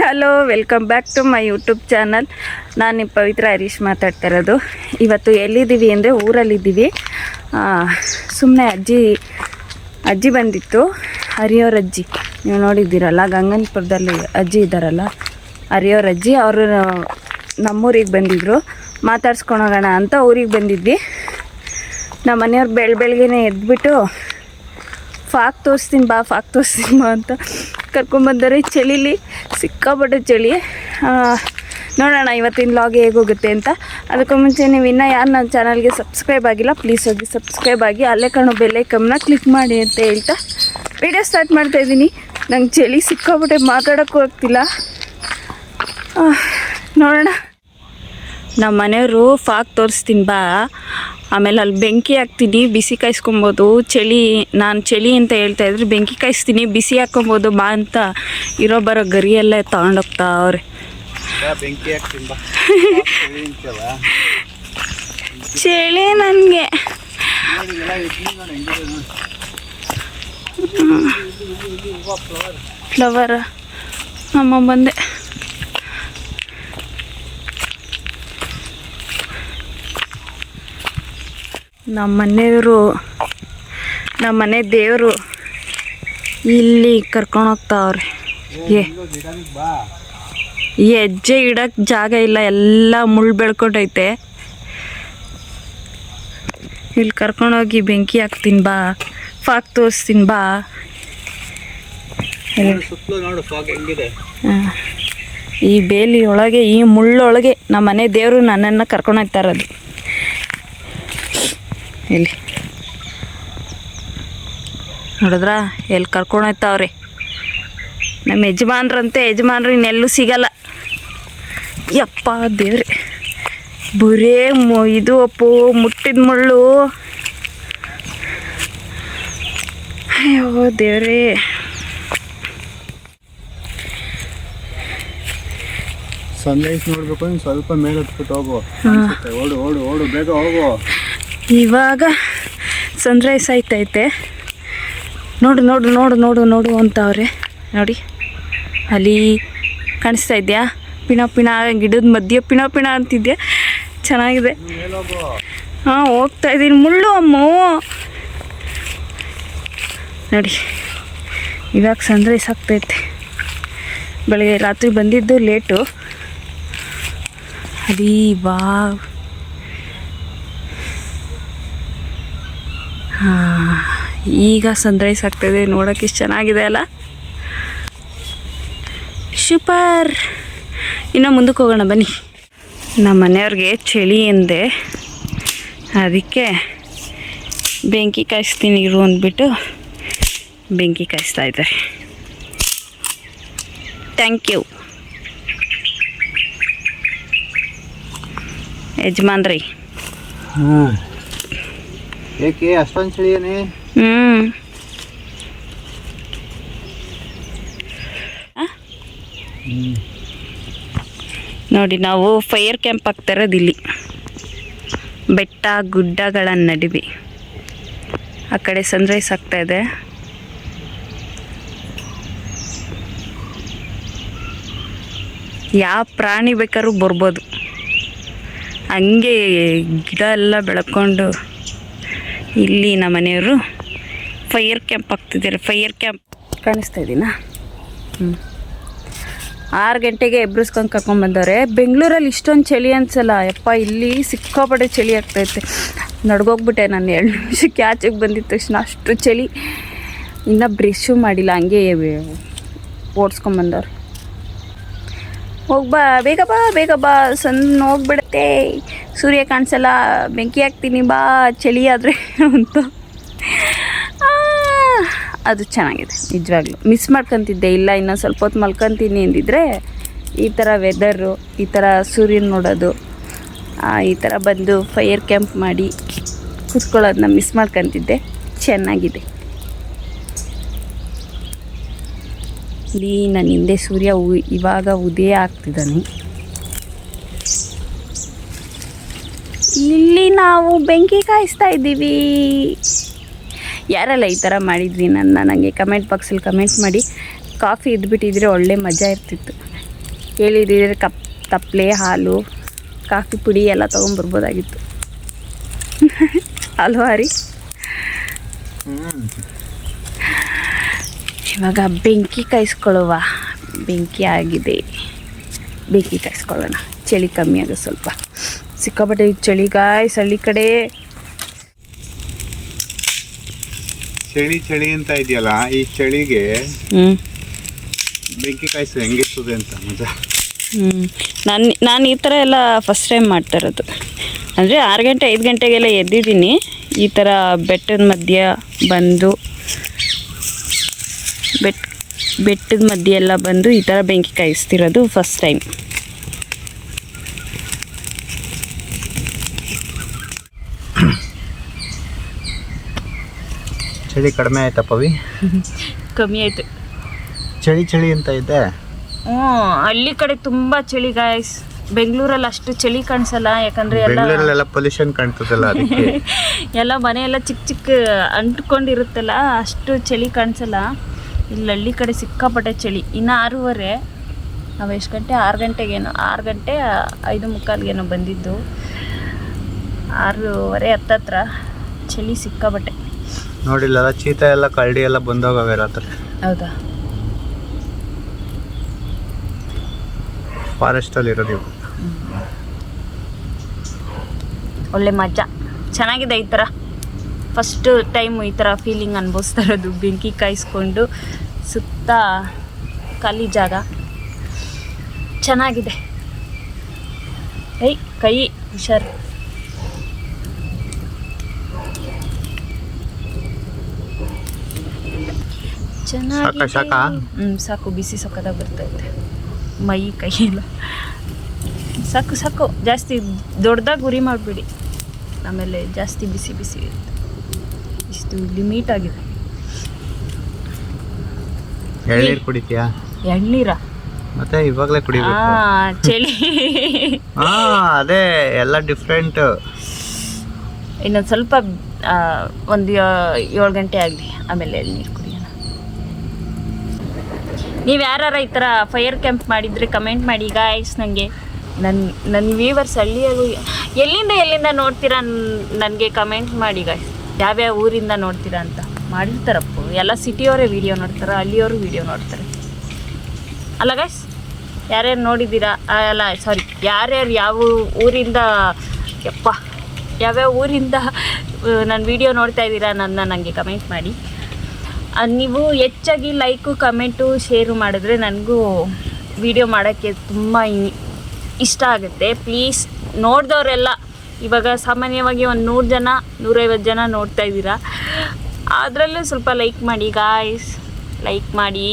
Hello welcome back to my YouTube channel ನಾನು ನಿಮ್ಮ ಪವಿತ್ರ ಹರೀಶ್ ಮಾತಾಡ್ತಾ ಇರೋದು. ಇವತ್ತು ಎಲ್ಲಿದ್ದೀವಿ ಅಂದರೆ ಊರಲ್ಲಿದ್ದೀವಿ. ಸುಮ್ಮನೆ ಅಜ್ಜಿ ಅಜ್ಜಿ ಬಂದಿತ್ತು. ಹರಿಯೋರ್ ಅಜ್ಜಿ. ನೀವು ನೋಡಿದ್ದೀರಲ್ಲ, ಗಂಗನಪುರದಲ್ಲಿ ಅಜ್ಜಿ ಇದ್ದಾರಲ್ಲ, ಹರಿಯೋರ್ ಅಜ್ಜಿ ಅವರು ನಮ್ಮೂರಿಗೆ ಬಂದಿದ್ದರು ಮಾತಾಡ್ಸ್ಕೊಂಡೋಗೋಣ ಅಂತ ಊರಿಗೆ ಬಂದಿದ್ವಿ. ನಮ್ಮ ಮನೆಯವ್ರು ಬೆಳ ಬೆಳಗ್ಗೆನೇ ಎದ್ಬಿಟ್ಟು ಫಾಕ್ ತೋರಿಸ್ತೀನಿ, ಬಾ ಫಾಕ್ ತೋರಿಸ್ತೀನಿ ಬಾ ಅಂತ ಕರ್ಕೊಂಬಂದರೆ ಚಳಿಲಿ ಸಿಕ್ಕಾಪಟ್ಟೆ ಚಳಿ. ನೋಡೋಣ ಇವತ್ತಿನ ಲಾಗ್ ಹೇಗೋಗುತ್ತೆ ಅಂತ. ಅದಕ್ಕೂ ಮುಂಚೆ ನೀವು ಇನ್ನೂ ಯಾರು ನನ್ನ ಚಾನಲ್ಗೆ ಸಬ್ಸ್ಕ್ರೈಬ್ ಆಗಿಲ್ಲ ಪ್ಲೀಸ್ ಹೋಗಿ ಸಬ್ಸ್ಕ್ರೈಬ್ ಆಗಿ, ಅಲ್ಲೇ ಕಾಣೋ ಬೆಲ್ಲೈಕಮ್ನ ಕ್ಲಿಕ್ ಮಾಡಿ ಅಂತ ಹೇಳ್ತಾ ವಿಡಿಯೋ ಸ್ಟಾರ್ಟ್ ಮಾಡ್ತಾ ಇದ್ದೀನಿ. ನಂಗೆ ಚಳಿ ಸಿಕ್ಕಾಪಟ್ಟೆ ಮಾತಾಡೋಕ್ಕೂ ಆಗ್ತಿಲ್ಲ. ನೋಡೋಣ. ನಮ್ಮ ಮನೆಯವರು ಫಾಕ್ ತೋರಿಸ್ತೀನಿ ಬಾ. ಆಮೇಲೆ ಅಲ್ಲಿ ಬೆಂಕಿ ಹಾಕ್ತೀನಿ ಬಿಸಿ ಕಾಯಿಸ್ಕೊಬೋದು ಚಳಿ ನಾನು ಚಳಿ ಅಂತ ಹೇಳ್ತಾ ಇದ್ರೆ ಬೆಂಕಿ ಕಾಯಿಸ್ತೀನಿ ಬಿಸಿ ಹಾಕ್ಕೊಬೋದು ಬಾ ಅಂತ ಇರೋ ಬರೋ ಗರಿ ಎಲ್ಲ ತಗೊಂಡೋಗ್ತಾ ಅವ್ರೆ. ಚಳಿ ನನಗೆ. ಫ್ಲವರ್ ಅಮ್ಮ ಬಂದೆ ನಮ್ಮ ಮನೆಯವರು ನಮ್ಮ ಮನೆ ದೇವರು ಇಲ್ಲಿ ಕರ್ಕೊಂಡು ಹೋಗ್ತಾವ್ರಿ. ಏ, ಈ ಹೆಜ್ಜೆ ಇಡಕ್ಕೆ ಜಾಗ ಇಲ್ಲ, ಎಲ್ಲ ಮುಳ್ಳು ಬೆಳ್ಕೊಂಡೈತೆ. ಇಲ್ಲಿ ಕರ್ಕೊಂಡೋಗಿ ಬೆಂಕಿ ಹಾಕ್ತೀನಿ ಬಾ ಫಾಕ್ ತೋರಿಸ್ತೀನಿ ಬಾ. ಈ ಬೇಲಿ ಒಳಗೆ ಈ ಮುಳ್ಳೊಳಗೆ ನಮ್ಮ ಮನೆ ದೇವರು ನನ್ನನ್ನು ಕರ್ಕೊಂಡು ಹೋಗ್ತಾ ಇರೋದು. ಇಲ್ಲಿ. ನೋಡಿದ್ರ? ಎಲ್ಲಿ ಕರ್ಕೊಂಡು ಹೋಗ್ತಾವ್ರೆ ನಮ್ಮ ಯಜಮಾನ್ರಂತೆ ಯಜಮಾನ್ರು ಇನ್ನೆಲ್ಲೂ ಸಿಗಲ್ಲ. ಯಪ್ಪ ದೇವ್ರಿ. ಬರೇ ಮು ಇದು ಅಪ್ಪು ಮುಟ್ಟಿದ ಮುಳ್ಳು. ಅಯ್ಯೋ ದೇವ್ರಿ. ಸನ್ರೈಸ್ ನೋಡ್ಬೇಕು ಸ್ವಲ್ಪ ಮೇಲೆ ಹತ್ಬಿಟ್ಟು ಹೋಗು. ಓಡು ಓಡು ಓಡು ಬೇಗ ಹೋಗು. ಇವಾಗ ಸನ್ರೈಸ್ ಆಯ್ತೈತೆ. ನೋಡು ನೋಡು ನೋಡು ನೋಡು ನೋಡು ಅಂತವ್ರೆ ನೋಡಿ, ಅಲ್ಲಿ ಕಾಣಿಸ್ತಾ ಇದೆಯಾ? ಪಿಣ ಪಿಣ, ಗಿಡದ ಮಧ್ಯೆ ಪಿಣ ಪಿಣ ಅಂತಿದ್ಯಾ? ಚೆನ್ನಾಗಿದೆ. ಹಾಂ, ಹೋಗ್ತಾ ಇದ್ದೀನಿ. ಮುಳ್ಳು ಅಮ್ಮ ನೋಡಿ, ಇವಾಗ ಸನ್ರೈಸ್ ಆಗ್ತೈತೆ. ಬೆಳಗ್ಗೆ ರಾತ್ರಿ ಬಂದಿದ್ದು ಲೇಟು ಅದೇ ವಾವ್. ಈಗ ಸನ್ರೈಸ್ ಆಗ್ತಾಯಿದೆ ನೋಡೋಕೆ ಇಷ್ಟು ಚೆನ್ನಾಗಿದೆ ಅಲ್ಲ? ಸೂಪರ್. ಇನ್ನು ಮುಂದಕ್ಕೆ ಹೋಗೋಣ, ಬನ್ನಿ. ನಮ್ಮ ಮನೆಯವ್ರಿಗೆ ಚಳಿ ಎಂದೆ. ಅದಕ್ಕೆ ಬೆಂಕಿ ಕಾಯಿಸ್ತೀನಿ ಇರು ಅಂದ್ಬಿಟ್ಟು ಬೆಂಕಿ ಕಾಯಿಸ್ತಾ ಇದ್ದಾರೆ. ಥ್ಯಾಂಕ್ ಯು ಯಜಮಾನ್ರಿ. ಹಾಂ ಏಕೆ? ಅಷ್ಟೊಂದು ಹ್ಮ್. ನೋಡಿ, ನಾವು ಫೈರ್ ಕ್ಯಾಂಪ್ ಆಗ್ತಾ ಇರೋದು ಇಲ್ಲಿ ಬೆಟ್ಟ ಗುಡ್ಡಗಳ ನಡುವೆ. ಆ ಕಡೆ ಸನ್ರೈಸ್ ಆಗ್ತಾ ಇದೆ. ಯಾವ ಪ್ರಾಣಿ ಬೇಕಾದ್ರೂ ಬರ್ಬೋದು. ಹಂಗೆ ಗಿಡ ಎಲ್ಲ ಬೆಳ್ಕೊಂಡು ಇಲ್ಲಿ ನಮ್ಮ ಮನೆಯವರು ಫೈರ್ ಕ್ಯಾಂಪ್ ಆಗ್ತಿದ್ದಾರೆ. ಫೈರ್ ಕ್ಯಾಂಪ್ ಕಾಣಿಸ್ತಾ ಇದ್ದೀನಾ ಹ್ಞೂ ಆರು ಗಂಟೆಗೆ ಎಬ್ರಿಸ್ಕೊಂಡು ಕರ್ಕೊಂಡ್ಬಂದವ್ರೆ ಬೆಂಗಳೂರಲ್ಲಿ ಇಷ್ಟೊಂದು ಚಳಿ ಅನ್ಸಲ್ಲ. ಯಪ್ಪ, ಇಲ್ಲಿ ಸಿಕ್ಕಾಪಟ್ಟೆ ಚಳಿ ಆಗ್ತೈತೆ ನಡ್ಗೋಗ್ಬಿಟ್ಟೆ ನಾನು ಎರಡು ನಿಮಿಷಕ್ಕೆ ಆಚೆಗೆ ಬಂದಿದ್ದ ತಕ್ಷಣ ಅಷ್ಟು ಚಳಿ. ಇನ್ನೂ ಬ್ರಷು ಮಾಡಿಲ್ಲ, ಹಂಗೆ ಓಡಿಸ್ಕೊಂಬಂದವ್ರು ಹೋಗ್ಬಾ ಬೇಗ ಬಾ ಬೇಗ ಬಾ ಸಣ್ಣ ಹೋಗ್ಬಿಡತ್ತೆ. ಸೂರ್ಯ ಕಾಣಿಸಲ್ಲ, ಬೆಂಕಿ ಹಾಕ್ತೀನಿ, ಬಾ, ಚಳಿ ಆದರೆ ಅಂತ. ಅದು ಚೆನ್ನಾಗಿದೆ, ನಿಜವಾಗ್ಲೂ. ಮಿಸ್ ಮಾಡ್ಕೊತಿದ್ದೆ, ಇಲ್ಲ, ಇನ್ನೂ ಸ್ವಲ್ಪ ಹೊತ್ತು ಮಲ್ಕೊತೀನಿ ಅಂದಿದ್ರೆ, ಈ ಥರ ವೆದರು ಈ ಥರ ಸೂರ್ಯನ ನೋಡೋದು ಈ ಥರ ಬಂದು ಫೈರ್ ಕ್ಯಾಂಪ್ ಮಾಡಿ ಕೂತ್ಕೊಳ್ಳೋದನ್ನ ಮಿಸ್ ಮಾಡ್ಕೊತಿದ್ದೆ. ಚೆನ್ನಾಗಿದೆ. ಇಲ್ಲಿ ನನ್ನ ಹಿಂದೆ ಸೂರ್ಯ ಇವಾಗ ಉದಯ ಆಗ್ತಿದ್ದಾನೆ. ಇಲ್ಲಿ ನಾವು ಬೆಂಕಿ ಕಾಯಿಸ್ತಾ ಇದ್ದೀವಿ. ಯಾರೆಲ್ಲ ಈ ಥರ ಮಾಡಿದ್ವಿ ನನ್ನ, ನನಗೆ ಕಮೆಂಟ್ ಬಾಕ್ಸಲ್ಲಿ ಕಮೆಂಟ್ ಮಾಡಿ. ಕಾಫಿ ಇದ್ಬಿಟ್ಟಿದ್ರೆ ಒಳ್ಳೆ ಮಜಾ ಇರ್ತಿತ್ತು. ಹೇಳಿದ್ರೆ ಕಪ್ ತಪ್ಪಲೆ ಹಾಲು, ಕಾಫಿ ಪುಡಿ ಎಲ್ಲ ತೊಗೊಂಬರ್ಬೋದಾಗಿತ್ತು ಹ್ಮ್. ಇವಾಗ ಬೆಂಕಿ ಕಾಯಿಸ್ಕೊಳ್ಳುವ ಬೆಂಕಿ ಆಗಿದೆ. ಬೆಂಕಿ ಕಾಯಿಸ್ಕೊಳ್ಳೋಣ. ಚಳಿ ಕಮ್ಮಿ ಆಗುತ್ತೆ ಸ್ವಲ್ಪ. ಸಿಕ್ಕಾಪಟ್ಟೆ ಚಳಿ ಗಾಯ್ಸ್ ಹಳ್ಳಿ ಕಡೆ. ಚಳಿ ಚಳಿ ಅಂತ ಇದೆಯಲ್ಲ ಈ ಚಳಿಗೆ ಹ್ಞೂ ಬೆಂಕಿ ಕಾಯಿಸಿ ಹೆಂಗಿರ್ತದೆ ಅಂತ ಮಜಾ. ಹ್ಞೂ ನಾನು ನಾನು ಈ ಥರ ಎಲ್ಲ ಫಸ್ಟ್ ಟೈಮ್ ಮಾಡ್ತಾ ಇರೋದು. ಅಂದರೆ ಆರು ಗಂಟೆ ಐದು ಗಂಟೆಗೆಲ್ಲ ಎದ್ದಿದ್ದೀನಿ. ಈ ಥರ ಬೆಟ್ಟದ ಮಧ್ಯ ಬಂದು ಬೆಟ್ ಬೆಟ್ಟದ ಮಧ್ಯೆ ಎಲ್ಲ ಬಂದು ಈ ಥರ ಬೆಂಕಿ ಕಾಯಿಸ್ತಿರೋದು ಫಸ್ಟ್ ಟೈಮ್ ಚಳಿ ಕಡಿಮೆ ಆಯ್ತಾ ಪವಿ? ಕಮ್ಮಿ ಆಯ್ತು. ಚಳಿ ಚಳಿ ಅಂತ ಇದೆ? ಹ್ಞೂ ಹಳ್ಳಿ ಕಡೆ ತುಂಬ ಚಳಿ ಗಾಯ್ಸ್ ಬೆಂಗಳೂರಲ್ಲಿ ಅಷ್ಟು ಚಳಿ ಕಾಣಿಸಲ್ಲ ಯಾಕಂದರೆ ಎಲ್ಲ ಪೊಲ್ಯೂಷನ್ ಕಾಣ್ತದಲ್ಲ ಅದಕ್ಕೆ. ಎಲ್ಲ ಮನೆಯೆಲ್ಲ ಚಿಕ್ಕ ಚಿಕ್ಕ ಅಂಟ್ಕೊಂಡಿರುತ್ತಲ್ಲ ಅಷ್ಟು ಚಳಿ ಕಾಣಿಸಲ್ಲ. ಇಲ್ಲಿ ಹಳ್ಳಿ ಕಡೆ ಸಿಕ್ಕಾಪಟ್ಟೆ ಚಳಿ. ಇನ್ನು ಆರೂವರೆ ನಾವು ಎಷ್ಟು ಗಂಟೆ? ಆರು ಗಂಟೆಗೇನೋ ಆರು ಗಂಟೆ ಐದು ಮುಕ್ಕಾಲ್ಗೇನೋ ಬಂದಿದ್ದು. ಆರೂವರೆ ಹತ್ತತ್ರ ಚಳಿ ಸಿಕ್ಕಾಪಟ್ಟೆ. ನೋಡಿಲ್ಲ ಚೀತ ಎಲ್ಲ ಕರಡಿ ಎಲ್ಲ ಬಂದೋಗವೆ ರಾತ್ರಿ. ಹೌದಾ? ಫಾರೆಸ್ಟಲ್ಲಿ ಇರೋದು ಇವು ಒಳ್ಳೆ ಮಜಾ. ಚೆನ್ನಾಗಿದೆ ಈ ಥರ ಫಸ್ಟ್ ಟೈಮ್ ಈ ಥರ ಫೀಲಿಂಗ್ ಅನುಭವಿಸ್ತಾ ಇರೋದು ಬೆಂಕಿ ಕಾಯಿಸ್ಕೊಂಡು ಸುತ್ತ ಖಾಲಿ ಜಾಗ. ಚೆನ್ನಾಗಿದೆ. ಐ ಕೈ ಹುಷಾರು. ಚೆನ್ನಾಗಿ ಸಾಕಾ, ಸಾಕಾ? ಹ್ಞೂ ಸಾಕು ಬಿಸಿ ಸಕ್ಕದಾಗ ಬರ್ತೈತೆ ಮೈ ಕೈ ಎಲ್ಲ. ಸಾಕು ಸಾಕು ಜಾಸ್ತಿ ದೊಡ್ಡದಾಗಿ ಗುರಿ ಮಾಡಿಬಿಡಿ. ಆಮೇಲೆ ಜಾಸ್ತಿ ಬಿಸಿ ಬಿಸಿ. ಇಷ್ಟು ಲಿಮಿಟ್ ಆಗಿದೆ. ಎಳ್ನೀರು ಕುಡಿತೀಯಾ? ಎಳ್ನೀರ? ಮತ್ತೆ ಇವಾಗಲೇ ಕುಡಿಬೇಕು. ಚಳಿ. ಹಾ ಅದೇ ಎಲ್ಲ ಡಿಫ್ರೆಂಟ್ ಇನ್ನೊಂದು ಸ್ವಲ್ಪ ಒಂದು ಏಳು ಗಂಟೆ ಆಗಲಿ ಆಮೇಲೆ ಎಳ್ನೀರು ಕುಡಿಯೋಣ. ನೀವು ಯಾರು ಈ ಥರ ಫೈರ್ ಕ್ಯಾಂಪ್ ಮಾಡಿದ್ರೆ ಕಮೆಂಟ್ ಮಾಡಿ ಗಾಯ್ಸ್ ನನಗೆ ನನ್ನ ನನ್ನ ವ್ಯೂವರ್ಸ್ ಹಳ್ಳಿಯಾಗೂ ಎಲ್ಲಿಂದ ಎಲ್ಲಿಂದ ನೋಡ್ತೀರಾ ನನಗೆ ಕಮೆಂಟ್ ಮಾಡಿ ಗಾಯ್ಸ್ ಯಾವ್ಯಾವ ಊರಿಂದ ನೋಡ್ತೀರಾ ಅಂತ ಮಾಡಿರ್ತಾರಪ್ಪ. ಎಲ್ಲ ಸಿಟಿಯವರೇ ವೀಡಿಯೋ ನೋಡ್ತಾರೆ, ಅಲ್ಲಿಯವರು ವೀಡಿಯೋ ನೋಡ್ತಾರೆ. ಅಲ್ಲ ಗಾಯ್ಸ್ ಯಾರ್ಯಾರು ನೋಡಿದ್ದೀರಾ? ಅಲ್ಲ ಸಾರಿ ಯಾರ್ಯಾರು ಯಾವ ಊರಿಂದ, ಯಪ್ಪ, ಯಾವ್ಯಾವ ಊರಿಂದ ನನ್ನ ವಿಡಿಯೋ ನೋಡ್ತಾ ಇದ್ದೀರಾ ನನ್ನ ನನಗೆ ಕಮೆಂಟ್ ಮಾಡಿ. ನೀವು ಹೆಚ್ಚಾಗಿ ಲೈಕು ಕಮೆಂಟು ಶೇರು ಮಾಡಿದ್ರೆ ನನಗೂ ವಿಡಿಯೋ ಮಾಡೋಕ್ಕೆ ತುಂಬ ಇಷ್ಟ ಆಗುತ್ತೆ. ಪ್ಲೀಸ್ ನೋಡಿದವರೆಲ್ಲ ಇವಾಗ ಸಾಮಾನ್ಯವಾಗಿ ಒಂದು ನೂರು ಜನ ನೂರೈವತ್ತು ಜನ ನೋಡ್ತಾ ಇದ್ದೀರಾ. ಅದರಲ್ಲೂ ಸ್ವಲ್ಪ ಲೈಕ್ ಮಾಡಿ ಗಾಯ್ಸ್ ಲೈಕ್ ಮಾಡಿ.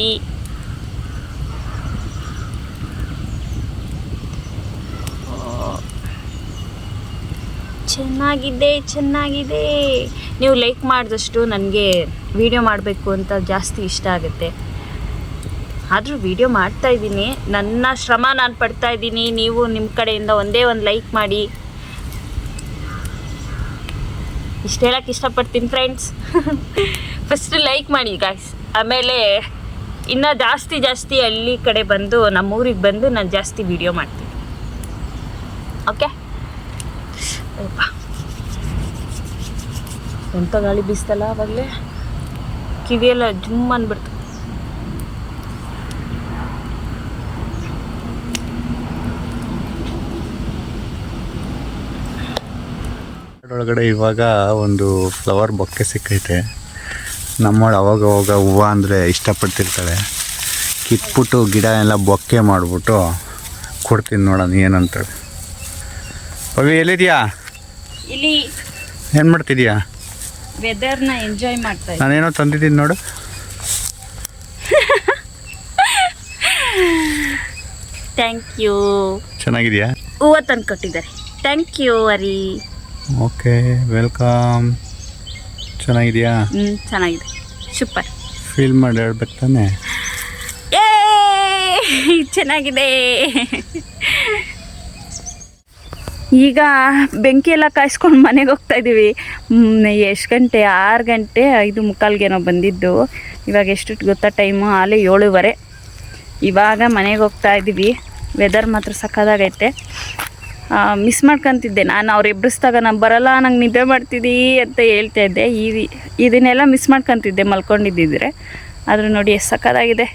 ಚೆನ್ನಾಗಿದೆ ಚೆನ್ನಾಗಿದೆ. ನೀವು ಲೈಕ್ ಮಾಡಿದಷ್ಟು ನನಗೆ ವಿಡಿಯೋ ಮಾಡಬೇಕು ಅಂತ ಜಾಸ್ತಿ ಇಷ್ಟ ಆಗುತ್ತೆ. ಆದರೂ ವಿಡಿಯೋ ಮಾಡ್ತಾ ಇದ್ದೀನಿ. ನನ್ನ ಶ್ರಮ ನಾನು ಪಡ್ತಾ ಇದ್ದೀನಿ. ನೀವು ನಿಮ್ಮ ಕಡೆಯಿಂದ ಒಂದೇ ಒಂದು ಲೈಕ್ ಮಾಡಿ. ಇಷ್ಟು ಹೇಳಕ್ಕೆ ಇಷ್ಟಪಡ್ತೀನಿ ಫ್ರೆಂಡ್ಸ್ ಫಸ್ಟ್ ಲೈಕ್ ಮಾಡಿ ಗಾಯ್ಸ್ ಆಮೇಲೆ ಇನ್ನು ಜಾಸ್ತಿ ಜಾಸ್ತಿ ಹಳ್ಳಿ ಕಡೆ ಬಂದು ನಮ್ಮ ಊರಿಗೆ ಬಂದು ನಾನು ಜಾಸ್ತಿ ವಿಡಿಯೋ ಮಾಡ್ತೀನಿ. ಓಕೆ ಎಂಥ ಗಾಳಿ ಬೀಸ್ತಲ್ಲ ಆವಾಗಲೇ ಕಿವಿಯೆಲ್ಲ ಜುಮ್ ಅಂದ್ಬಿಡ್ತು ಒಳಗಡೆ ಇವಾಗ ಒಂದು ಫ್ಲವರ್ ಬೊಕ್ಕೆ ಸಿಕ್ಕೈತೆ. ನಮ್ಮಳು ಅವಾಗ ಅವಾಗ ಹೂವು ಅಂದರೆ ಇಷ್ಟಪಡ್ತಿರ್ತಾಳೆ. ಕಿತ್ಬಿಟ್ಟು ಗಿಡ ಎಲ್ಲ ಬೊಕ್ಕೆ ಮಾಡಿಬಿಟ್ಟು ಕೊಡ್ತೀನಿ ನೋಡೋಣ ಏನಂತಾಳೆ. ಪವಿ ಎಲ್ಲಿದ್ಯಾ? ಇಲ್ಲಿ. ಏನು ಮಾಡ್ತಿದ್ಯಾ? ವೆದರ್ನ ಎಂಜಾಯ್ ಮಾಡ್ತಾ ನಾನೇನೋ ತಂದಿದ್ದೀನಿ ನೋಡು. ಥ್ಯಾಂಕ್ ಯು ಚೆನ್ನಾಗಿದೆಯಾ? ಹೂವು ತಂದು ಕೊಟ್ಟಿದ್ದಾರೆ thank you aari. Okay welcome. ಚೆನ್ನಾಗಿದೆಯಾ? ಹ್ಞೂ ಚೆನ್ನಾಗಿದೆ. ಸೂಪರ್. ಫೀಲ್ ಮಾಡಿ ಹೇಳ್ಬೇಕು ತಾನೆ? ಏ ಚೆನ್ನಾಗಿದೆ. ಈಗ ಬೆಂಕಿ ಎಲ್ಲ ಕಾಯಿಸ್ಕೊಂಡು ಮನೆಗೆ ಹೋಗ್ತಾ ಇದ್ದೀವಿ. ಎಷ್ಟು ಗಂಟೆ? ಆರು ಗಂಟೆ ಐದು ಮುಕ್ಕಾಲ್ಗೇನೋ ಬಂದಿದ್ದು. ಇವಾಗ ಎಷ್ಟು ಗೊತ್ತಾ ಟೈಮು ಆಲೇ ಏಳುವರೆ. ಇವಾಗ ಮನೆಗೆ ಹೋಗ್ತಾ ಇದ್ದೀವಿ. ವೆದರ್ ಮಾತ್ರ ಸಕ್ಕದಾಗೈತೆ ಮಿಸ್ ಮಾಡ್ಕೊತಿದ್ದೆ. ನಾನು ಅವ್ರು ಎಬ್ಬಿಸ್ದಾಗ ನಾನು ಬರಲ್ಲ, ನಂಗೆ ನಿದ್ದೆ ಮಾಡ್ತಿದ್ದೀ ಅಂತ ಹೇಳ್ತಾ ಇದ್ದೆ. ಈ ಇದನ್ನೆಲ್ಲ ಮಿಸ್ ಮಾಡ್ಕೊತಿದ್ದೆ ಮಲ್ಕೊಂಡಿದ್ದಿದ್ರೆ. ಆದರೂ ನೋಡಿ, ಎಷ್ಟು ಸಕ್ಕದಾಗಿದೆ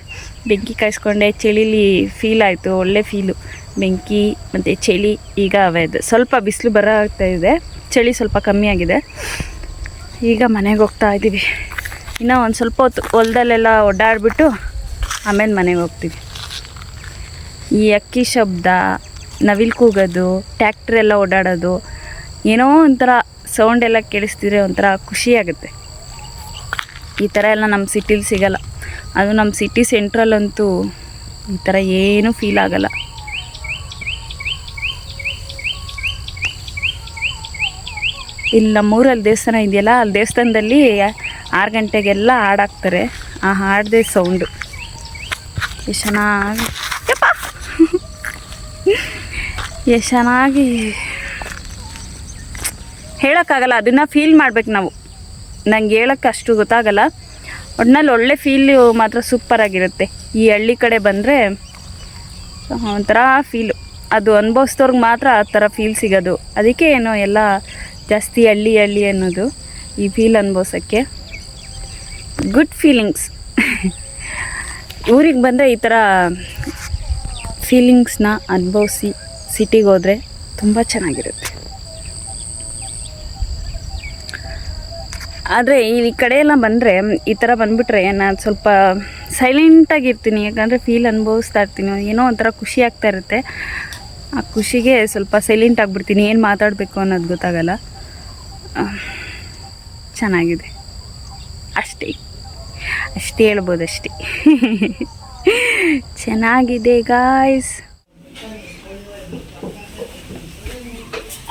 ಬೆಂಕಿ ಕಾಯಿಸ್ಕೊಂಡೆ, ಚಳಿಲಿ ಫೀಲ್ ಆಯಿತು, ಒಳ್ಳೆ ಫೀಲು ಬೆಂಕಿ ಮತ್ತು ಚಳಿ ಈಗ ಅವೆದು. ಸ್ವಲ್ಪ ಬಿಸಿಲು ಬರಾಗ್ತಾ ಇದೆ. ಚಳಿ ಸ್ವಲ್ಪ ಕಮ್ಮಿ ಆಗಿದೆ. ಈಗ ಮನೆಗೆ ಹೋಗ್ತಾ ಇದ್ದೀವಿ. ಇನ್ನೂ ಒಂದು ಸ್ವಲ್ಪ ಹೊತ್ತು ಹೊಲದಲ್ಲೆಲ್ಲ ಒಡ್ಡಾಡಿಬಿಟ್ಟು ಆಮೇಲೆ ಮನೆಗೆ ಹೋಗ್ತೀವಿ. ಈ ಅಕ್ಕಿ ಶಬ್ದ ನವಿಲು ಕೂಗೋದು, ಟ್ಯಾಕ್ಟ್ರ್ ಎಲ್ಲ ಓಡಾಡೋದು, ಏನೋ ಒಂಥರ ಸೌಂಡ್ ಎಲ್ಲ ಕೇಳಿಸ್ತಿದ್ರೆ ಒಂಥರ ಖುಷಿಯಾಗುತ್ತೆ ಈ ಥರ ಎಲ್ಲ ನಮ್ಮ ಸಿಟಿಲಿ ಸಿಗಲ್ಲ. ಅದು ನಮ್ಮ ಸಿಟಿ ಸೆಂಟ್ರಲ್ಲಂತೂ ಈ ಥರ ಏನೂ ಫೀಲ್ ಆಗಲ್ಲ. ಇಲ್ಲಿ ನಮ್ಮೂರಲ್ಲಿ ದೇವಸ್ಥಾನ ಇದೆಯಲ್ಲ, ಅಲ್ಲಿ ದೇವಸ್ಥಾನದಲ್ಲಿ ಆರು ಗಂಟೆಗೆಲ್ಲ ಹಾಡಾಕ್ತಾರೆ. ಆ ಹಾಡದೆ ಸೌಂಡು ಎಷ್ಟು ಚೆನ್ನಾಗಿ ಯಪ್ಪ ಎಷ್ಟು ಚೆನ್ನಾಗಿ ಹೇಳೋಕ್ಕಾಗಲ್ಲ, ಅದನ್ನು ಫೀಲ್ ಮಾಡ್ಬೇಕು ನಾವು. ನಂಗೆ ಹೇಳೋಕ್ಕೆ ಅಷ್ಟು ಗೊತ್ತಾಗಲ್ಲ. ಒಟ್ನಲ್ಲಿ ಒಳ್ಳೆ ಫೀಲು ಮಾತ್ರ ಸೂಪರಾಗಿರುತ್ತೆ ಈ ಹಳ್ಳಿ ಕಡೆ ಬಂದರೆ, ಒಂಥರ ಫೀಲು ಅದು ಅನುಭವಿಸ್ದವ್ರಿಗೆ ಮಾತ್ರ ಆ ಥರ ಫೀಲ್ ಸಿಗೋದು. ಅದಕ್ಕೆ ಏನೋ ಎಲ್ಲ ಜಾಸ್ತಿ ಹಳ್ಳಿ ಹಳ್ಳಿ ಅನ್ನೋದು ಈ ಫೀಲ್ ಅನುಭವಿಸೋಕ್ಕೆ. ಗುಡ್ ಫೀಲಿಂಗ್ಸ್ ಊರಿಗೆ ಬಂದರೆ ಈ ಥರ ಫೀಲಿಂಗ್ಸ್ನ ಅನುಭವಿಸಿ. ಸಿಟಿಗೆ ಹೋದರೆ ತುಂಬ ಚೆನ್ನಾಗಿರುತ್ತೆ. ಆದರೆ ಈ ಕಡೆ ಎಲ್ಲ ಬಂದರೆ, ಈ ಥರ ಬಂದುಬಿಟ್ರೆ ನಾನು ಸ್ವಲ್ಪ ಸೈಲೆಂಟಾಗಿರ್ತೀನಿ ಯಾಕಂದರೆ ಫೀಲ್ ಅನುಭವಿಸ್ತಾ ಇರ್ತೀನಿ, ಏನೋ ಒಂಥರ ಖುಷಿ ಆಗ್ತಾ ಇರುತ್ತೆ. ಆ ಖುಷಿಗೆ ಸ್ವಲ್ಪ ಸೈಲೆಂಟ್ ಆಗಿಬಿಡ್ತೀನಿ, ಏನು ಮಾತಾಡಬೇಕು ಅನ್ನೋದು ಗೊತ್ತಾಗಲ್ಲ. ಚೆನ್ನಾಗಿದೆ. ಅಷ್ಟೇ ಅಷ್ಟೇ ಹೇಳ್ಬೋದು ಅಷ್ಟೇ ಚೆನ್ನಾಗಿದೆ ಗಾಯ್ಸ್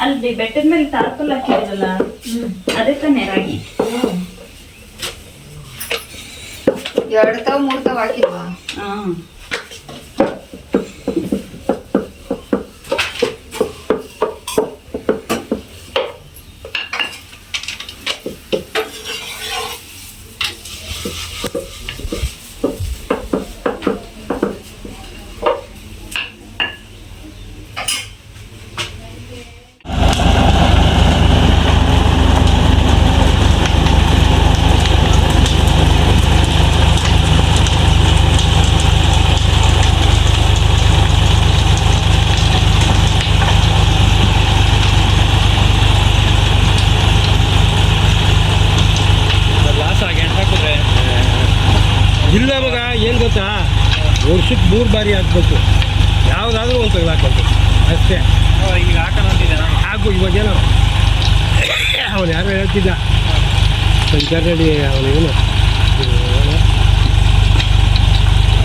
ಅಲ್ಲಿ ಬೆಟ್ಟದ ಮೇಲೆ ತಾರ್ಪಲ್ ಹಾಕಿದ್ರಲ್ಲ ಅದೇ ತಾನೇ ರಾಗಿ ಎರಡು ತಾವ್ ಮೂರ್ ತಾವ್ ಹಾಕಿಲ್ವಾ ಹಾಂ ಲಾಸ್ ಆಗಿ ಎಂಟು ಹಾಕಿದ್ರೆ ಇಲ್ಲ ಮಗ ಏನು ಗೊತ್ತಾ ಮೂರು ಬಾರಿ ಹಾಕ್ಬೇಕು. ಯಾವುದಾದ್ರೂ ಒಂದು ತೆಗೆದು ಹಾಕೋದು ಅಷ್ಟೇ. ಈಗ ಹಾಕೋಣ ಹಾಕು ಇವಾಗೇನೋ ಅವನು ಯಾರು ಹೇಳ್ತಿದ್ದ. ಪಂಚಾಯತ್ ಅವನು ಏನು?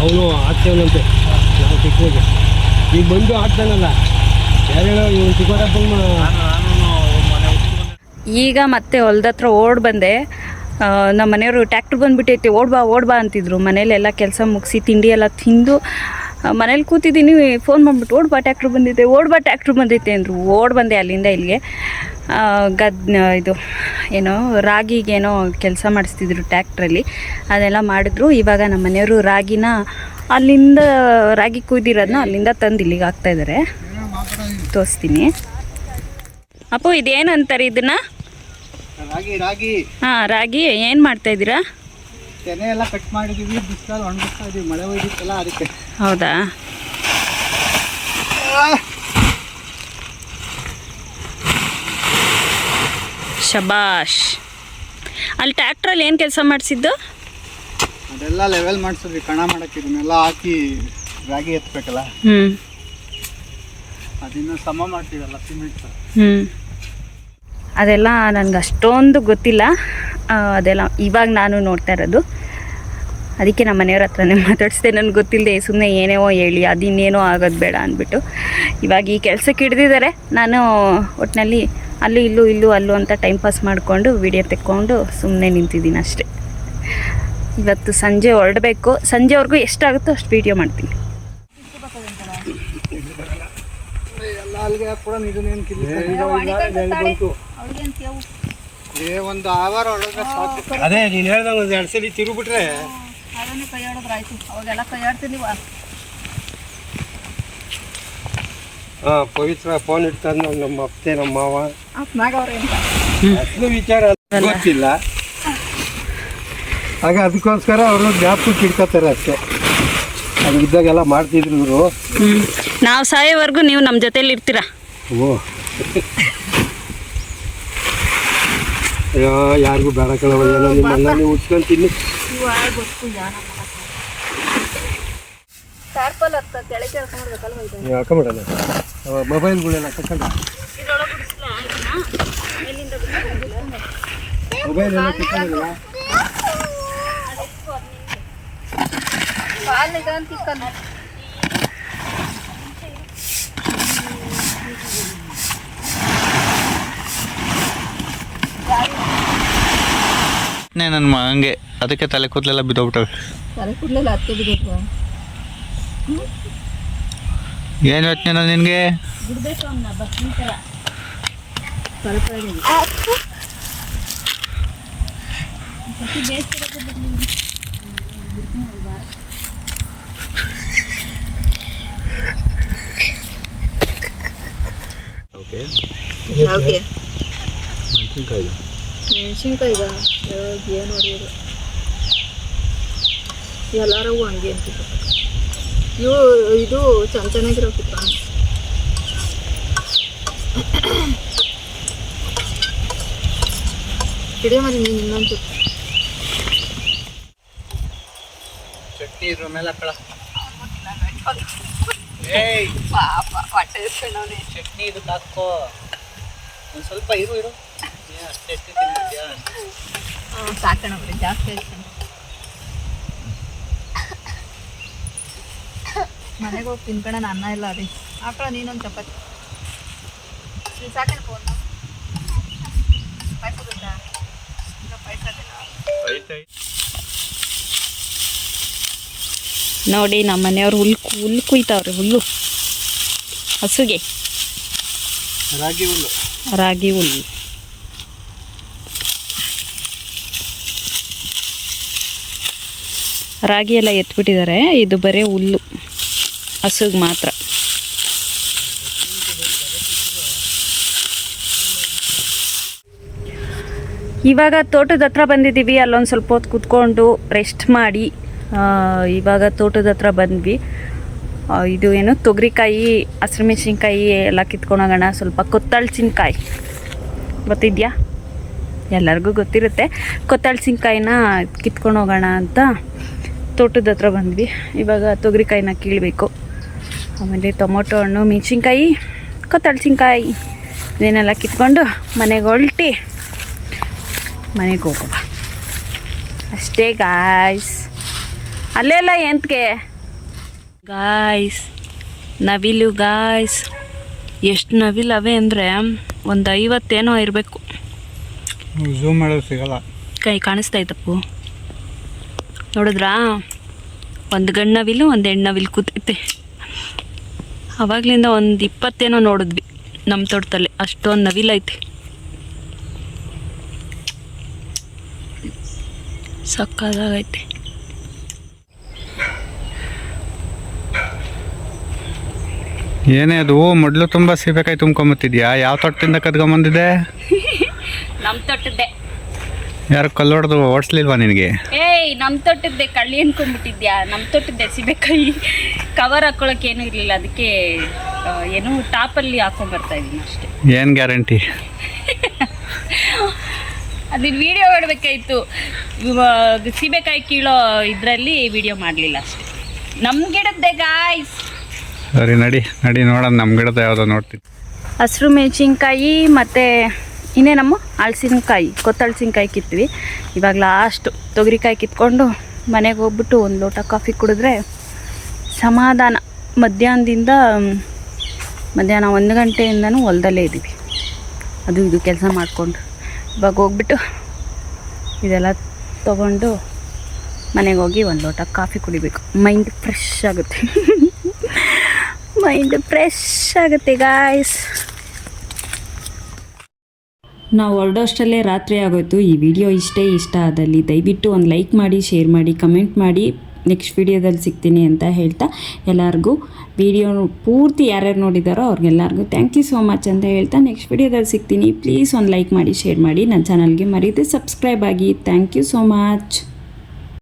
ಅವನು ಹಾಕ್ತೇವನಂತೆ ನಾವು ಚಿಕ್ಕವಾಗ ಈಗ ಬಂದು ಹಾಕ್ತಾನಲ್ಲ ಯಾರು ಹೇಳೋ, ಇವನು ಚಿಕ್ಕವರಪ್ಪ ಈಗ ಮತ್ತೆ ಹೊಲ್ದ ಹತ್ರ ಓಡ್ ಬಂದೆ. ನಮ್ಮ ಮನೆಯವರು ಟ್ಯಾಕ್ಟ್ರ್ ಬಂದುಬಿಟ್ಟೈತೆ ಓಡ್ಬಾ ಬಾ, ಓಡ್ ಬಾ ಅಂತಿದ್ರು. ಮನೇಲೆಲ್ಲ ಕೆಲಸ ಮುಗಿಸಿ ತಿಂಡಿ ಎಲ್ಲ ತಿಂದು ಮನೇಲಿ ಕೂತಿದ್ದೀನಿ ಫೋನ್ ಮಾಡಿಬಿಟ್ಟು ಓಡ್ಬಾ ಟ್ಯಾಕ್ಟ್ರ್ ಬಂದಿದೆ ಓಡ್ಬಾ ಟ್ಯಾಕ್ಟ್ರ್ ಬಂದೈತೆ ಅಂದರು. ಓಡ್ ಬಂದೆ ಅಲ್ಲಿಂದ ಇಲ್ಲಿಗೆ. ಗದ್ ಇದು, ಏನೋ ರಾಗಿಗೇನೋ ಕೆಲಸ ಮಾಡಿಸ್ತಿದ್ರು ಟ್ಯಾಕ್ಟ್ರಲ್ಲಿ ಅದೆಲ್ಲ ಮಾಡಿದ್ರು. ಇವಾಗ ನಮ್ಮ ಮನೆಯವರು ರಾಗಿನ ಅಲ್ಲಿಂದ, ರಾಗಿ ಕುಯ್ದಿರೋದನ್ನ ಅಲ್ಲಿಂದ ತಂದು ಇಲ್ಲಿಗೆ ಹಾಕ್ತಾಯಿದ್ದಾರೆ ತೋರಿಸ್ತೀನಿ. ಅಪ್ಪು, ಇದೇನಂತಾರೆ ಇದನ್ನು? ರಾಗಿ ರಾಗಿ. ಹಾಂ ರಾಗಿ ಏನು ಮಾಡ್ತಾ ಇದ್ದೀರಾ? ತೆನೆ ಎಲ್ಲ ಕಟ್ ಮಾಡಿದೀವಿ ಬಿಸಿಲಲ್ಲಿ ಒಣಗಿಸ್ತಾ ಇದೀವಿ ಮಳೆ ಹೋಯ್ದಿತ್ತಲ್ಲ ಅದಕ್ಕೆ. ಹೌದಾ? ಶಬಾಷ್. ಅಲ್ಲಿ ಟ್ಯಾಕ್ಟ್ರಲ್ಲಿ ಏನು ಕೆಲಸ ಮಾಡಿಸಿದ್ದು? ಅದೆಲ್ಲ ಲೆವೆಲ್ ಮಾಡಿಸಿದ್ವಿ ಕಣ ಮಾಡಕ್ಕೆ ಇದನ್ನೆಲ್ಲ ಹಾಕಿ ರಾಗಿ ಎತ್ತಬೇಕಲ್ಲ ಹ್ಞೂ ಅದನ್ನ ಸಮ ಮಾಡ್ತೀವಲ್ಲ ಸಿಮೆಂಟ್ ಹ್ಞೂ ಅದೆಲ್ಲ ನನಗೆ ಅಷ್ಟೊಂದು ಗೊತ್ತಿಲ್ಲ. ಅದೆಲ್ಲ ಇವಾಗ ನಾನು ನೋಡ್ತಾ ಇರೋದು. ಅದಕ್ಕೆ ನಮ್ಮ ಮನೆಯವ್ರ ಹತ್ರನೇ ಮಾತಾಡಿಸ್ದೆ. ನನಗೆ ಗೊತ್ತಿಲ್ಲದೆ ಸುಮ್ಮನೆ ಏನೇವೋ ಹೇಳಿ ಅದಿನ್ನೇನೋ ಆಗೋದು ಬೇಡ ಅಂದ್ಬಿಟ್ಟು. ಇವಾಗ ಈ ಕೆಲಸಕ್ಕೆ ಹಿಡ್ದಿದ್ದಾರೆ. ನಾನು ಒಟ್ಟಿನಲ್ಲಿ ಅಲ್ಲೂ ಇಲ್ಲೂ ಇಲ್ಲೂ ಅಲ್ಲೂ ಅಂತ ಟೈಮ್ ಪಾಸ್ ಮಾಡಿಕೊಂಡು ವಿಡಿಯೋ ತೆಕ್ಕೊಂಡು ಸುಮ್ಮನೆ ನಿಂತಿದ್ದೀನಿ ಅಷ್ಟೇ. ಇವತ್ತು ಸಂಜೆ ಹೊರಡಬೇಕು. ಸಂಜೆವರೆಗೂ ಎಷ್ಟಾಗುತ್ತೋ ಅಷ್ಟು ವಿಡಿಯೋ ಮಾಡ್ತೀನಿ. ಏ ಒಂದು ಆವಾರ ಹೊಡೆದ್ರೆ ಸಾಕು. ಅದೇ ನೀನು ಹೇಳ್ದಂಗೆ ಒಂದು ಎರಡು ಸಲ ತಿರುಗ್ಬಿಟ್ರೆ. ಅದನ್ನೇ ಕೈ ಆಡಿದ್ರೆ ಆಯಿತು. ಅವಾಗೆಲ್ಲ ಕೈ ಆಡ್ತಿದ್ದೀವ ಹಾ ಪವಿತ್ರ ಫೋನ್ ಇಡ್ತಾನೆ ನಮ್ಮ ಅತ್ತೆ ನಮ್ಮ ಮಾವ. ಅದು ವಿಚಾರ ಗೊತ್ತಿಲ್ಲ. ಆಗ ಅದಕ್ಕೋಸ್ಕರ ಅವರು ಜ್ಞಾಪಕ ಇಡ್ಕೋತಾರೆ ಅಷ್ಟೇ. ಇದ್ದಾಗೆಲ್ಲ ಮಾಡ್ತಿದ್ರು ನಾವು ಸಾಯೋವರೆಗೂ ನೀವು ನಮ್ಮ ಜೊತೆಲಿ ಇರ್ತೀರಾ? ಓ. ಅಯ್ಯೋ ಯಾರಿಗೂ ಬೇಡ ಕಣವ ಏನೋ ನಿಮ್ಮನ್ನ ನೀವು ಉಚ್ಕೊಂತೀನಿ ಟಾರ್ಪಲ್ ಹತ್ತ ಕೆಳಗೆ ಕೇಳ್ಕೊಂಡ್ಬಿಡ್ಬೇಕಲ್ವ ಇದು? ಹಾಕೊಂಬಿಡೋಣ ಮೊಬೈಲ್ಗಳೆಲ್ಲ ತಗೊಂಡು ಮೊಬೈಲ್ ಎಲ್ಲ ತಗೊಂಡಿಲ್ಲ ಪಾಲ್ ಇದೆ ಅಂತ ಇಕ್ಕಲ್ಲ ನನ್ನ ಮಗಂಗೆ ಅದಕ್ಕೆ ತಲೆ ಕೂದಲೆಲ್ಲ ಬಿದ್ದೋಗ್ಬಿಟ್ಟವೆ. ತಲೆ ಕೂದಲೆಲ್ಲ ಹತ್ತೆ ಬಿದ್ದೈತ್ವ ಏನು ಯೋಚನೆ ನಿನಗೆ? ಓಕೆ ಮೆಣಸಿನ್ಕಾಯಿ ಮೆಣಸಿನ್ಕಾಯಿಗ ಏನು ಹೊಡೆಯೋದು ಎಲ್ಲಾರವು ಹಂಗೆ ಅಂತಿದ್ರು. ಇವು ಇದು ಚೆನ್ನ ಚೆನ್ನಾಗಿರೋಕಿತ್ತು ಇಡೇ ಮರಿ ನೀನು ಇನ್ನೊಂದು ಚಟ್ನಿ. ಇದ್ರ ಮೇಲೆ ಹಾಕಳ. ಪಾಪ ಚಟ್ನಿ ಇದು ಹಾಕೋ. ಒಂದು ಸ್ವಲ್ಪ ಇರು ಇರು. ಸಾಕಣ ಜಾಸ್ತಿ ಮನೆಗೆ ಹೋಗಿ ತಿನ್ಕೊಳ್ಳೋಣ ಅನ್ನ ಇಲ್ಲ ಅದೇ. ಆಕಳ ನೀನೊಂದು ಚಪಾತಿ. ನೀನು ಸಾಕಣ ಫೋನ್ ನೋಡಿ ನಮ್ಮ ಮನೆಯವ್ರು ಹುಲ್ಲು ಹುಲ್ಲು ಕುಯ್ತಾವ್ರಿ ಹುಲ್ಲು. ಹಸುಗೆ. ರಾಗಿ ಹುಲ್ಲು. ರಾಗಿ ಹುಲ್ಲು. ರಾಗಿ ಎಲ್ಲ ಎತ್ಬಿಟ್ಟಿದ್ದಾರೆ. ಇದು ಬರೀ ಹುಲ್ಲು. ಹಸುಗೆ ಮಾತ್ರ. ಇವಾಗ ತೋಟದ ಹತ್ರ ಬಂದಿದ್ದೀವಿ. ಅಲ್ಲೊಂದು ಸ್ವಲ್ಪ ಹೊತ್ತು ಕೂತ್ಕೊಂಡು ರೆಸ್ಟ್ ಮಾಡಿ ಇವಾಗ ತೋಟದ ಹತ್ರ ಬಂದ್ವಿ. ಇದು ಏನು, ತೊಗರಿಕಾಯಿ ಹಸಿರು ಮೆಣಸಿನ್ಕಾಯಿ ಎಲ್ಲ ಕಿತ್ಕೊಂಡೋಗೋಣ. ಸ್ವಲ್ಪ ಕೊತ್ತಳ್ಸಿನ್ಕಾಯಿ. ಗೊತ್ತಿದ್ಯಾ? ಎಲ್ಲರಿಗೂ ಗೊತ್ತಿರುತ್ತೆ. ಕೊತ್ತಳ್ಸಿನ್ಕಾಯಿನ ಕಿತ್ಕೊಂಡು ಹೋಗೋಣ ಅಂತ. ತೋಟದ ಹತ್ರ ಬಂದ್ವಿ. ಇವಾಗ ತೊಗರಿಕಾಯಿನ ಕೀಳಬೇಕು. ಆಮೇಲೆ ಟೊಮೊಟೊ ಹಣ್ಣು ಮೆಣಸಿನ್ಕಾಯಿ ಕೊತ್ತಳ್ಸಿನ್ಕಾಯಿ ಇದನ್ನೆಲ್ಲ ಕಿತ್ಕೊಂಡು ಮನೆಗೆ ಹೊಲ್ಟಿ ಮನೆಗೆ ಹೋಗುವ ಅಷ್ಟೇ ಗಾಯ್ಸ್ ಅಲ್ಲೆಲ್ಲ ಎಂತಕ್ಕೆ ಗಾಯ್ಸ್ ನವಿಲು ಗಾಯ್ಸ್ ಎಷ್ಟು ನವಿಲವೆ ಅಂದರೆ ಒಂದು ಐವತ್ತೇನೋ ಇರಬೇಕು. ಝೂಮ್ ಮಾಡೋದು ಸಿಗಲ್ಲ. ಕೈ ಕಾಣಿಸ್ತಾ ಇತ್ತಪ್ಪು ನೋಡಿದ್ರಾ? ಒಂದು ಗಂಡು ಒಂದು ಹೆಣ್ಣವಿಲ್ ಕೂತೈತೆ. ಅವಾಗಲಿಂದ ಒಂದು ಇಪ್ಪತ್ತೇನೋ ನೋಡಿದ್ವಿ ನಮ್ಮ ತೋಟದಲ್ಲಿ. ಅಷ್ಟೊಂದು ನವಿಲೈತೆ ಸಕ್ಕದಾಗೈತೆ. ಏನೇ ಅದು ಮೊದಲು ತುಂಬ ಸೀಬೆಕಾಯಿ ತುಂಬ್ಕೊಂಬತ್ತಿದ್ಯಾ? ಯಾವ ತೋಟದಿಂದ ಕದ್ಕೊಂಬಂದಿದೆ ನಮ್ಮ ತೋಟದ್ದೆ. ಯಾರು ಕಲ್ಲೊಡ್ದು ಓಡಿಸ್ಲಿಲ್ವಾ ನಿನಗೆ? ಏಯ್ ನಮ್ಮ ತೋಟದ್ದೆ ಕಳ್ಳಿ ಅನ್ಕೊಂಡ್ಬಿಟ್ಟಿದ್ಯಾ? ನಮ್ಮ ತೋಟದ್ದೆ ಸಿಬೇಕಾಯಿ ಕವರ್ ಹಾಕೊಳಕ್ಕೆ ಏನೂ ಇರಲಿಲ್ಲ. ಅದಕ್ಕೆ ಏನು ಟಾಪಲ್ಲಿ ಹಾಕೊಂಡ್ಬರ್ತಾ ಇದ್ದೀನಿ ಅಷ್ಟೇ. ಏನು ಗ್ಯಾರಂಟಿ? ಅದನ್ನ ವಿಡಿಯೋ ಮಾಡಬೇಕಾಯ್ತು ಸೀಬೆಕಾಯಿ ಕೀಳೋ ಇದರಲ್ಲಿ ವಿಡಿಯೋ ಮಾಡಲಿಲ್ಲ ಅಷ್ಟೇ. ನಮ್ಮ ಗಿಡದ್ದೆ ಗಾಯ್ಸ್ ಸರಿ ನಡಿ ನಡಿ ನೋಡೋಣ. ನಮ್ಮ ಗಿಡದ ಯಾವುದೋ ನೋಡ್ತೀನಿ. ಹಸಿರು ಮೆಣಸಿನ್ಕಾಯಿ ಮತ್ತು ಇನ್ನೇನಮ್ಮ ಹಳಸಿನಕಾಯಿ ಕೊತ್ತಳಸಿನ್ಕಾಯಿ ಕಿತ್ವಿ ಇವಾಗ ಲಾಸ್ಟು ತೊಗರಿಕಾಯಿ ಕಿತ್ಕೊಂಡು ಮನೆಗೆ ಹೋಗ್ಬಿಟ್ಟು ಒಂದು ಲೋಟ ಕಾಫಿ ಕುಡಿದ್ರೆ ಸಮಾಧಾನ. ಮಧ್ಯಾಹ್ನದಿಂದ, ಮಧ್ಯಾಹ್ನ ಒಂದು ಗಂಟೆಯಿಂದನೂ ಹೊಲದಲ್ಲೇ ಇದ್ದೀವಿ. ಅದು ಇದು ಕೆಲಸ ಮಾಡಿಕೊಂಡು. ಇವಾಗ ಹೋಗ್ಬಿಟ್ಟು ಇದೆಲ್ಲ ತೊಗೊಂಡು ಮನೆಗೆ ಹೋಗಿ ಒಂದು ಲೋಟ ಕಾಫಿ ಕುಡಿಬೇಕು. ಮೈಂಡ್ ಫ್ರೆಶ್ ಆಗುತ್ತೆ. ಮೈಂಡ್ ಫ್ರೆಶ್ ಆಗುತ್ತೆ ಗಾಯ್ಸ್ ನಾವು ಹೊರಡೋಷ್ಟಲ್ಲೇ ರಾತ್ರಿ ಆಗೋಯ್ತು. ಈ ವಿಡಿಯೋ ಇಷ್ಟೇ ಇಷ್ಟ ಆದಲ್ಲಿ ದಯವಿಟ್ಟು ಒಂದು ಲೈಕ್ ಮಾಡಿ, ಶೇರ್ ಮಾಡಿ, ಕಮೆಂಟ್ ಮಾಡಿ. ನೆಕ್ಸ್ಟ್ ವಿಡಿಯೋದಲ್ಲಿ ಸಿಗ್ತೀನಿ ಅಂತ ಹೇಳ್ತಾ ಎಲ್ಲರಿಗೂ. ವಿಡಿಯೋ ಪೂರ್ತಿ ಯಾರ್ಯಾರು ನೋಡಿದಾರೋ ಅವ್ರಿಗೆಲ್ಲರಿಗೂ ಥ್ಯಾಂಕ್ ಯು ಸೋ ಮಚ್ ಅಂತ ಹೇಳ್ತಾ ನೆಕ್ಸ್ಟ್ ವಿಡಿಯೋದಲ್ಲಿ ಸಿಗ್ತೀನಿ. ಪ್ಲೀಸ್ ಒಂದು ಲೈಕ್ ಮಾಡಿ, ಶೇರ್ ಮಾಡಿ. ನನ್ನ ಚಾನಲ್ಗೆ ಮರೀದೆ ಸಬ್ಸ್ಕ್ರೈಬ್ ಆಗಿ. Thank you so much